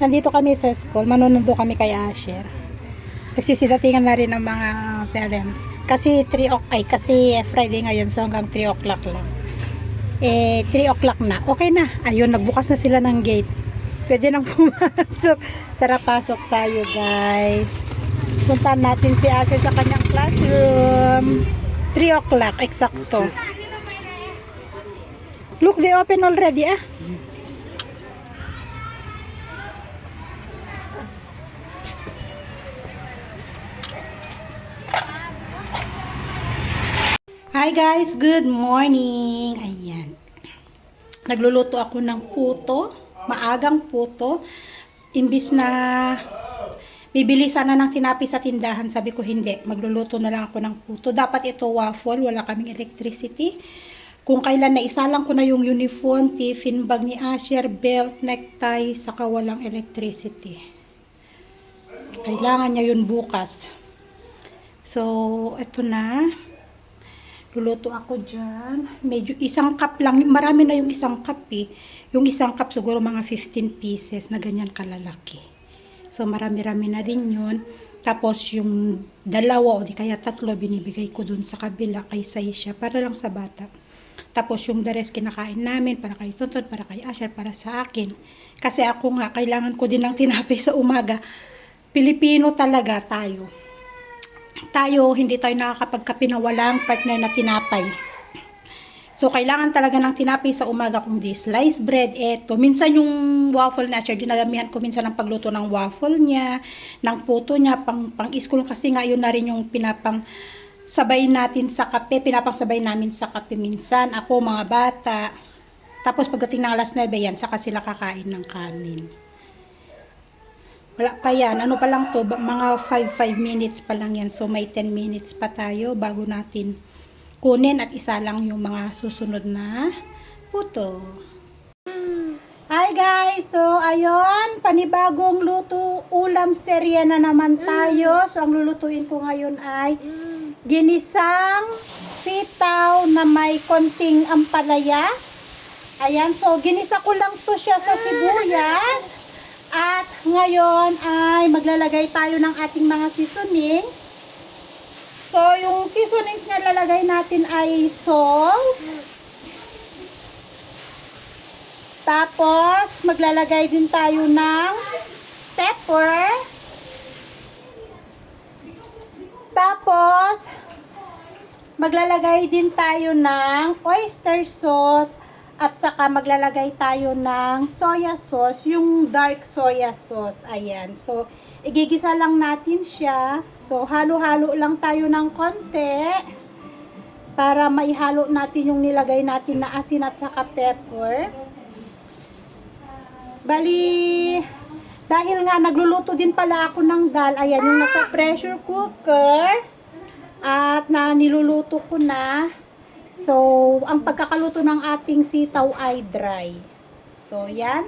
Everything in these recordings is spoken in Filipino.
nandito kami sa school, manonood kami kay Asher. Kasi sitatingan na rin ng mga parents. Kasi 3 o'clock, ay kasi Friday ngayon, so hanggang 3 o'clock lang. Eh, 3 o'clock na. Okay na. Ayun, nagbukas na sila ng gate. Pwede nang pumasok. Tara, pasok tayo, guys. Puntahan natin si Asher sa kanyang classroom. 3 o'clock, eksakto. Look, they open already, ah. Hi guys, good morning. Ayan. Nagluluto ako ng puto, maagang puto. Imbis na bibili sana ng tinapi sa tindahan, sabi ko hindi, magluluto na lang ako ng puto. Dapat ito waffle, wala kaming electricity. Kung kailan na isa lang ko na yung uniform, tiffin bag ni Asher, belt, necktie, saka walang electricity. Kailangan niya yun bukas. So, ito na. Luluto ako dyan. Medyo isang cup lang. Marami na yung isang cup eh. Yung isang cup siguro mga 15 pieces na ganyan kalalaki. So marami-rami na din yun. Tapos yung dalawa o di kaya tatlo binibigay ko dun sa kabila kay Saisha para lang sa bata. Tapos yung the rest kinakain namin para kay Tonton, para kay Asher, para sa akin. Kasi ako nga, kailangan ko din ng tinapay sa umaga. Pilipino talaga tayo tayo, hindi tayo nakakapagkape na walang partner na tinapay. So, kailangan talaga ng tinapay sa umaga kung di sliced bread, eto. Minsan yung waffle na siya, dinadamihan ko minsan ng pagluto ng waffle niya, ng puto niya, pang, pang school kasi nga yun na rin yung pinapang sabay natin sa kape, pinapang sabay namin sa kape minsan. Ako, mga bata. Tapos pagdating ng alas 9 yan, saka sila kakain ng kanin. Wala pa yan. Ano pa lang to? Mga 5-5 minutes pa lang yan. So, may 10 minutes pa tayo bago natin kunin at isa lang yung mga susunod na puto. Hi guys! So, ayun, panibagong luto, ulam serya na naman tayo. So, ang lulutuin ko ngayon ay ginisang sitaw na may konting ampalaya. Ayan, so ginisa ko lang to siya sa sibuyas. Ngayon ay maglalagay tayo ng ating mga seasoning. So, yung seasonings na lalagay natin ay salt. Tapos, maglalagay din tayo ng pepper. Tapos, maglalagay din tayo ng oyster sauce at saka maglalagay tayo ng soya sauce, yung dark soya sauce. Ayan. So, igigisa lang natin siya. So, halo-halo lang tayo ng konti para maihalo natin yung nilagay natin na asin at saka pepper. Bali, dahil nga nagluluto din pala ako ng dal, ayan yung nasa pressure cooker at na niluluto ko na. So, ang pagkakaluto ng ating sitaw ay dry. So, yan.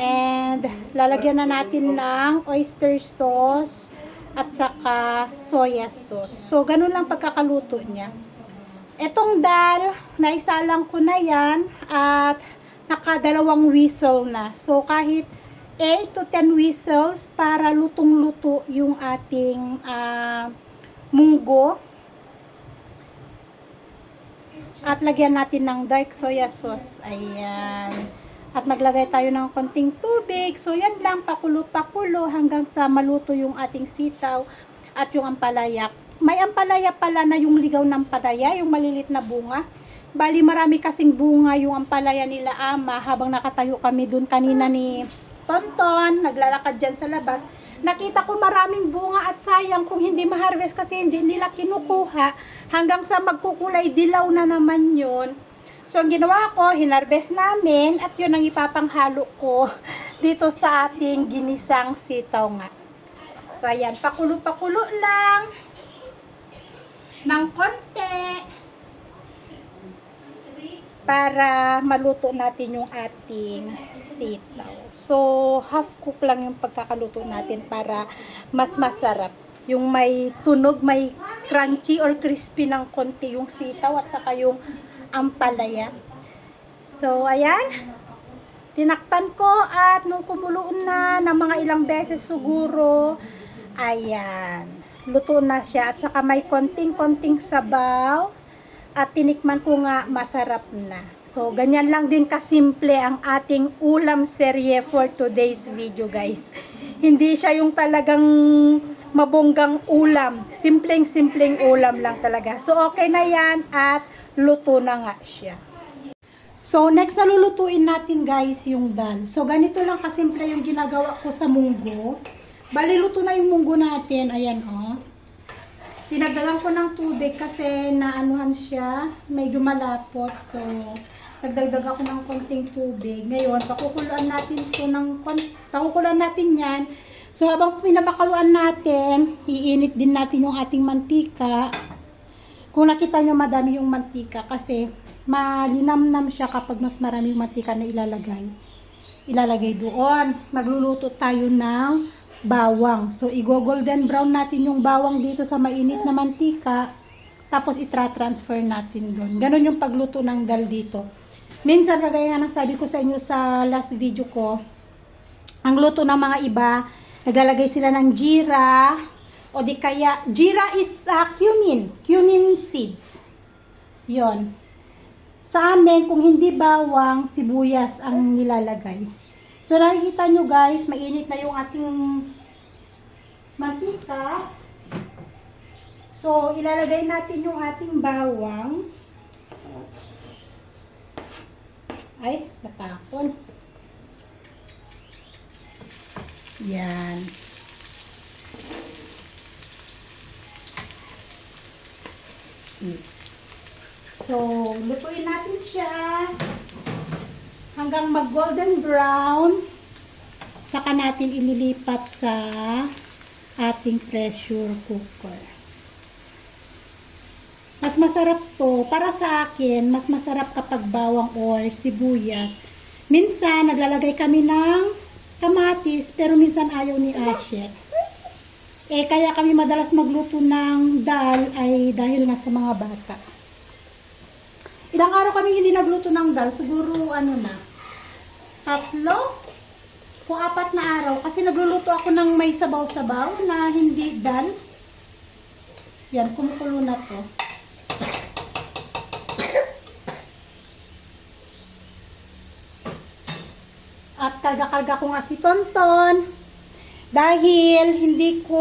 And, lalagyan na natin ng oyster sauce at saka soya sauce. So, ganun lang pagkakaluto niya. Etong dal, naisalang ko na yan at nakadalawang whistle na. So, kahit 8 to 10 whistles para lutong-luto yung ating ah, munggo. At lagyan natin ng dark soya sauce. Ayan. At maglagay tayo ng konting tubig. So, yan lang. Pakulo-pakulo hanggang sa maluto yung ating sitaw at yung ampalaya. May ampalaya pala na yung ligaw ng palaya, yung malilit na bunga. Bali, marami kasing bunga yung ampalaya nila ama habang nakatayo kami dun kanina ni Tonton, naglalakad dyan sa labas. Nakita ko maraming bunga at sayang kung hindi ma-harvest kasi hindi nila kinukuha hanggang sa magkukulay dilaw na naman yun. So, ang ginawa ko, hinarvest namin at yun ang ipapanghalo ko dito sa ating ginisang sitaw nga. So, ayan, pakulo-pakulo lang ng konti para maluto natin yung ating sitaw. So, half cook lang yung pagkakaluto natin para mas masarap. Yung may tunog, may crunchy or crispy ng konti yung sitaw at saka yung ampalaya. So, ayan. Tinakpan ko at nung kumuloon na ng mga ilang beses siguro, ayan, luto na siya. At saka may konting-konting sabaw at tinikman ko nga masarap na. So, ganyan lang din kasimple ang ating ulam serye for today's video guys. Hindi siya yung talagang mabonggang ulam. Simpleng-simpleng ulam lang talaga. So, okay na yan at luto na nga siya. So, next na lulutuin natin guys yung dal. So, ganito lang kasimple yung ginagawa ko sa munggo. Bali, luto na yung munggo natin. Ayan, oh. Tinagdagan ko ng tubig kasi naanuhan siya. Medyo malapot. So, nagdagdag ako ng konting tubig. Ngayon, pakukuluan natin to ng, pakukuluan natin yan. So, habang pinapakaluan natin, iinit din natin yung ating mantika. Kung nakita nyo madami yung mantika kasi malinamnam siya kapag mas maraming mantika na ilalagay. Ilalagay doon. Magluluto tayo ng bawang. So, i-golden brown natin yung bawang dito sa mainit na mantika. Tapos, itra-transfer natin doon. Ganon yung pagluto ng dal dito. Minsan, kagaya ng sabi ko sa inyo sa last video ko, ang luto ng mga iba, naglalagay sila ng jira, o di kaya, jira is uh, cumin, cumin seeds. Yon. Sa amin, kung hindi bawang, sibuyas ang nilalagay. So, nakikita nyo guys, mainit na yung ating mantika. So, ilalagay natin yung ating bawang. Ay, natapon. Yan. So, lutuin natin siya hanggang mag golden brown. Saka natin ililipat sa ating pressure cooker. Mas masarap to, para sa akin, mas masarap kapag bawang or sibuyas. Minsan, naglalagay kami ng kamatis, pero minsan ayaw ni Asher. Eh, kaya kami madalas magluto ng dal ay dahil nga sa mga bata. Ilang araw kami hindi nagluto ng dal, siguro ano na, tatlo, kung apat na araw. Kasi nagluluto ako ng may sabaw-sabaw na hindi dal. Yan, kumukulo na to. At karga-karga ko nga si Tonton. Dahil hindi ko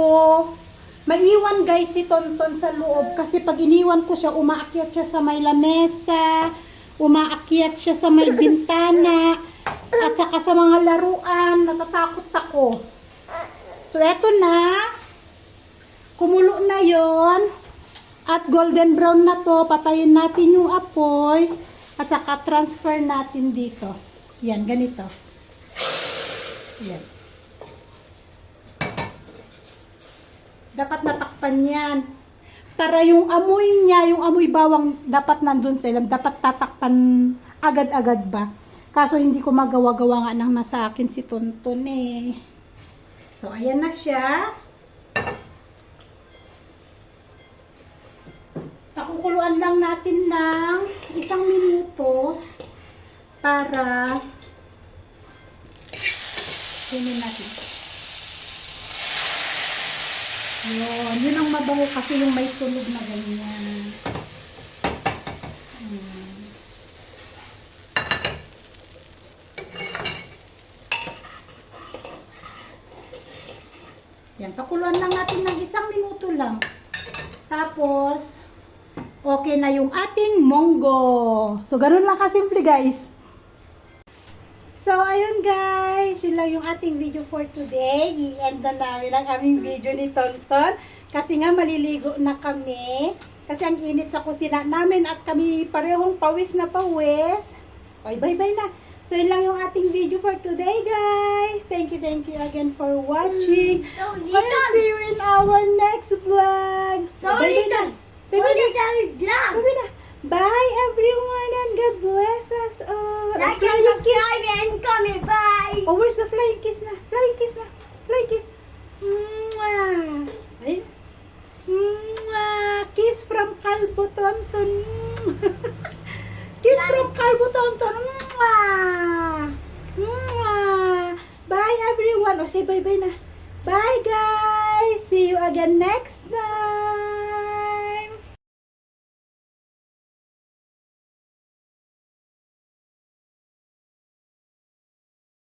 maiwan guys si Tonton sa loob. Kasi pag iniwan ko siya, umaakyat siya sa may lamesa, umaakyat siya sa may bintana, at saka sa mga laruan, natatakot ako. So, eto na. Kumulo na yon At golden brown na to. Patayin natin yung apoy. At saka transfer natin dito. Yan, ganito. Yan. Dapat natakpan yan. Para yung amoy niya, yung amoy bawang dapat nandun sa ilam. Dapat tatakpan agad-agad ba? Kaso hindi ko magawa-gawa nga nang nasa akin si Tonton eh. So, ayan na siya. Pakukuluan lang natin ng isang minuto para Kunin natin. Yun. Yun ang mabango kasi yung may tunog na ganyan. Hmm. Yan. Pakuluan lang natin ng isang minuto lang. Tapos, okay na yung ating monggo. So, ganun lang kasimple guys. So, ayun guys, yun lang yung ating video for today. I-end na namin ang aming video ni Tonton. Kasi nga maliligo na kami. Kasi ang init sa kusina namin at kami parehong pawis na pawis. Bye bye bye na. So, yun lang yung ating video for today guys. Thank you, thank you again for watching. So little. see you in our next vlog. So Bye-bye little. na. So little vlog. Na. Bye everyone and God bless us all. Like and Flying kiss. subscribe and comment. Bye. Oh, where's the flying kiss na? Flying kiss na. Flying kiss. Mwah. Ay. Mwah. Kiss from Kalbo Tonton. kiss from Kalbo Tonton. Mwah. Mwah. Say bye-bye na. Bye, guys! See you again next time!